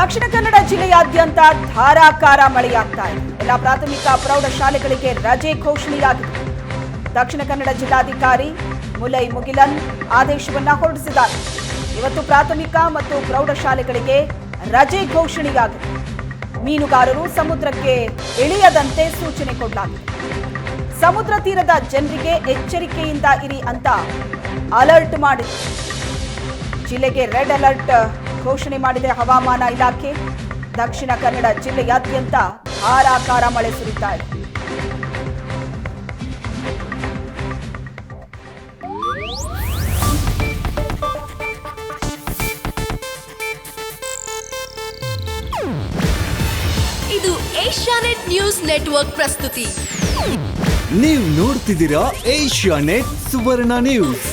ದಕ್ಷಿಣ ಕನ್ನಡ ಜಿಲ್ಲೆಯಾದ್ಯಂತ ಧಾರಾಕಾರ ಮಳೆಯಾಗ್ತಾ ಇದೆ. ಎಲ್ಲ ಪ್ರಾಥಮಿಕ ಪ್ರೌಢಶಾಲೆಗಳಿಗೆ ರಜೆ ಘೋಷಣೆಯಾಗಿದೆ. ದಕ್ಷಿಣ ಕನ್ನಡ ಜಿಲ್ಲಾಧಿಕಾರಿ ಮುಲೈ ಮುಗಿಲನ್ ಆದೇಶವನ್ನ ಹೊರಡಿಸಿದ್ದಾರೆ. ಇವತ್ತು ಪ್ರಾಥಮಿಕ ಮತ್ತು ಪ್ರೌಢಶಾಲೆಗಳಿಗೆ ರಜೆ ಘೋಷಣೆಯಾಗಿದೆ. ಮೀನುಗಾರರು ಸಮುದ್ರಕ್ಕೆ ಇಳಿಯದಂತೆ ಸೂಚನೆ ಕೊಡಲಾಗಿದೆ. ಸಮುದ್ರ ತೀರದ ಜನರಿಗೆ ಎಚ್ಚರಿಕೆಯಿಂದ ಇರಿ ಅಂತ ಅಲರ್ಟ್ ಮಾಡಿದೆ. ಜಿಲ್ಲೆಗೆ ರೆಡ್ ಅಲರ್ಟ್ ಘೋಷಣೆ ಮಾಡಿದೆ ಹವಾಮಾನ ಇಲಾಖೆ ದಕ್ಷಿಣ ಕನ್ನಡ ಜಿಲ್ಲೆಯಾದ್ಯಂತ ಧಾರಾಕಾರ ಮಳೆ ಸುರಿತಾ ಇದೆ. ಇದು ಏಷ್ಯಾನೆಟ್ ನ್ಯೂಸ್ ನೆಟ್ವರ್ಕ್ ಪ್ರಸ್ತುತಿ. ನೀವು ನೋಡ್ತಿದ್ದೀರಾ ಏಷ್ಯಾ ನೆಟ್ ಸುವರ್ಣ ನ್ಯೂಸ್.